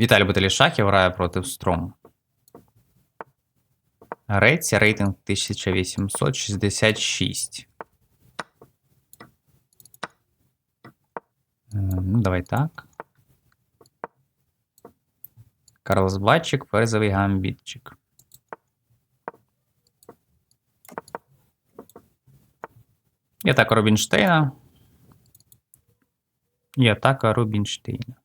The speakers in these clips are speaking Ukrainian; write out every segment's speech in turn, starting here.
Віталій шахів грає проти Строму. Греція, рейтинг 1866. Е, Ну, давай так. Карлос Батчик, ферзовий гамбітчик. І атака Рубінштейна. І атака Рубінштейна.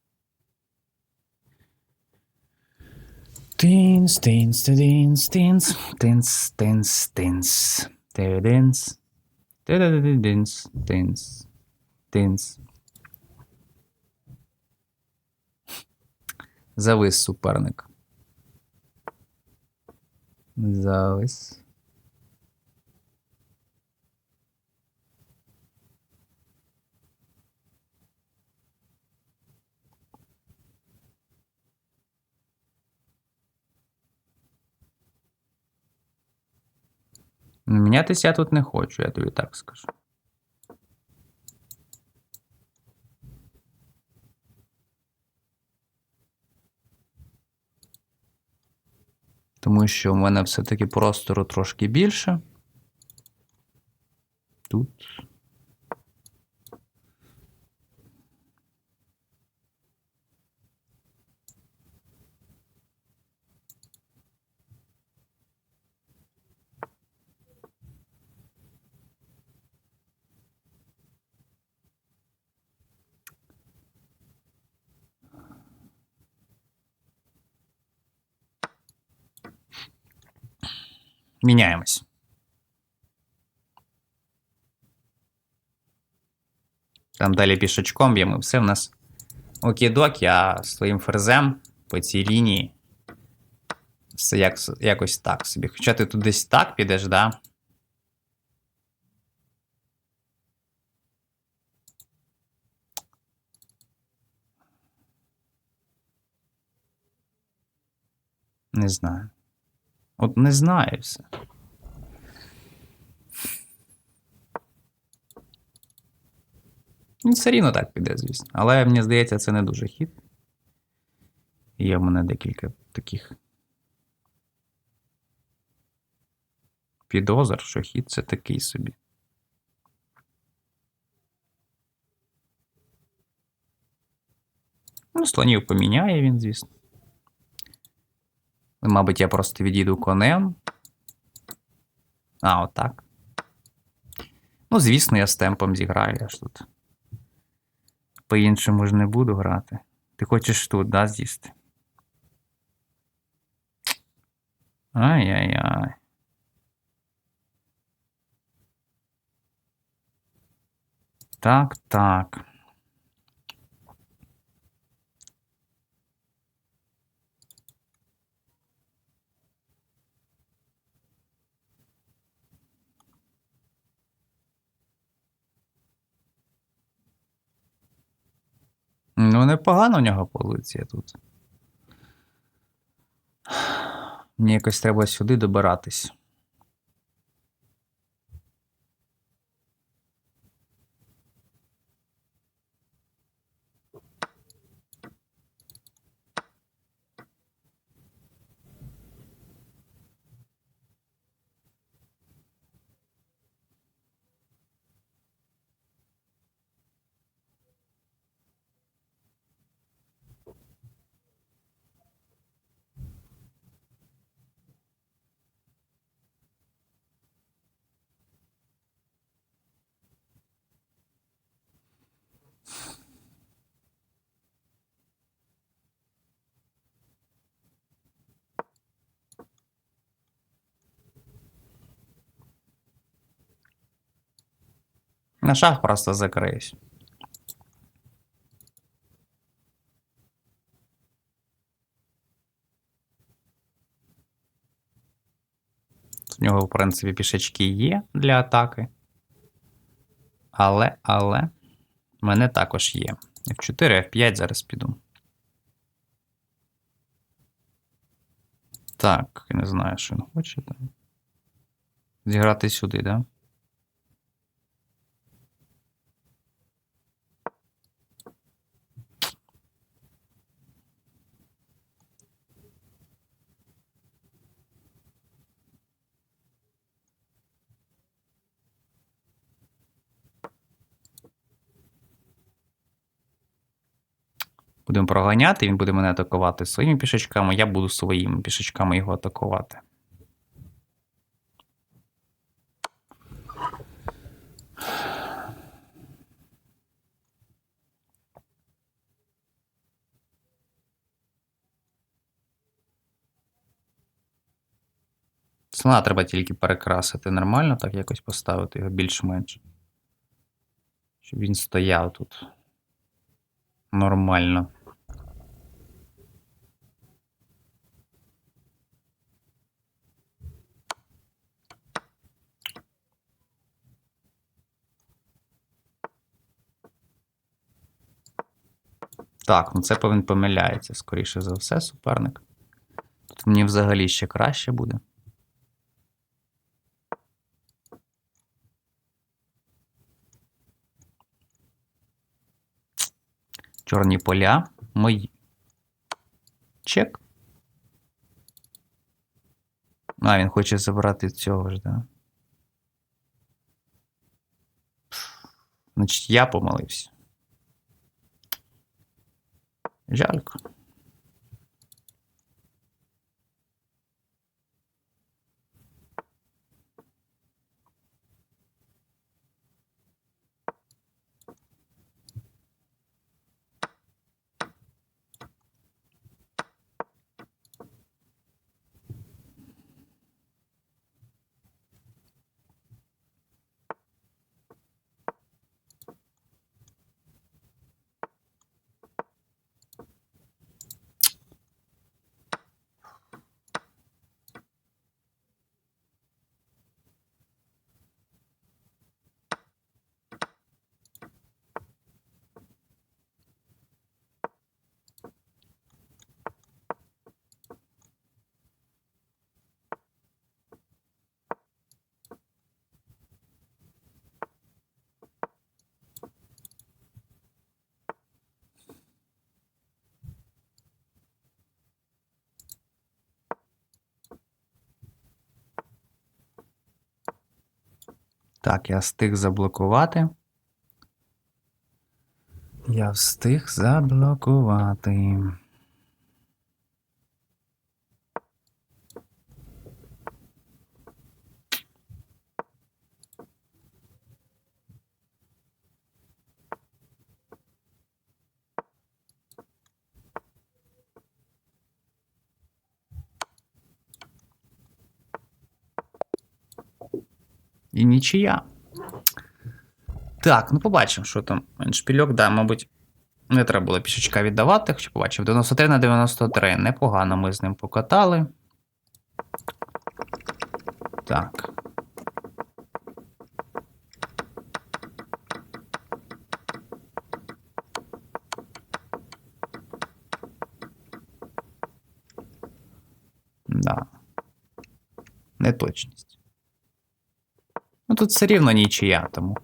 Тинс, тинс, тинс, тинс, тинс, тинс, тинс, тинс, тинс, тинс, тинс. Завис суперник. Завис. Мінятися я тут не хочу, я тобі так скажу. Тому що в мене все-таки простору трошки більше. Тут. Міняємось. Там далі пішочком б'ємо, все в нас окідок, я своїм ферзем по цій лінії. Все як, якось так собі. Хоча ти тут десь так підеш, да? Не знаю. От не знаю все. Він все рівно так піде, звісно. Але мені здається, це не дуже хід. Є в мене декілька таких підозр, що хід це такий собі. Ну, слонів поміняє він, звісно. Мабуть, я просто відійду конем. А, отак. Ну, звісно, я з темпом зіграю, я ж тут. По-іншому ж не буду грати. Ти хочеш тут, да, з'їсти? Ай-яй-яй. Так, так. Ну, непогано у нього позиція тут. Мені якось треба сюди добиратись. На шах просто закриюсь. В нього, в принципі, пішечки є для атаки. Але, але, мене також є. F4, F5 зараз піду. Так, не знаю, що він хоче там. Зіграти сюди, да? Будемо проганяти, він буде мене атакувати своїми пішачками, я буду своїми пішачками його атакувати. Слона треба тільки перекрасити нормально, так якось поставити його більш-менш. Щоб він стояв тут. Нормально. Так, ну це повинен помиляється, скоріше за все, суперник. Тут мені взагалі ще краще буде. Чорні поля мої. Чек. А, він хоче забрати цього ж, да? Значить, я помилився. Já. Так, я встиг заблокувати. Я встиг заблокувати. І нічия. Так, ну побачимо, що там. Шпільок, да, мабуть, не треба було пішечка віддавати, хоча побачив. 93 на 93. Непогано ми з ним покатали. Так. Да. Неточність. Ну тут все рівно нічия, тому.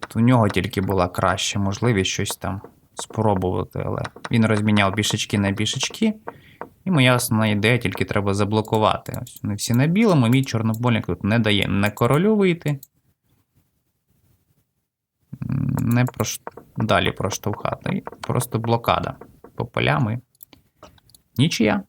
Тут у нього тільки була краща можливість щось там спробувати, але він розміняв бішечки на бішечки. І моя основна ідея тільки треба заблокувати. Ось вони всі на білому, мій чорнобольник тут не дає не королю вийти. Не прош... далі проштовхати. Просто блокада по полям і Нічия.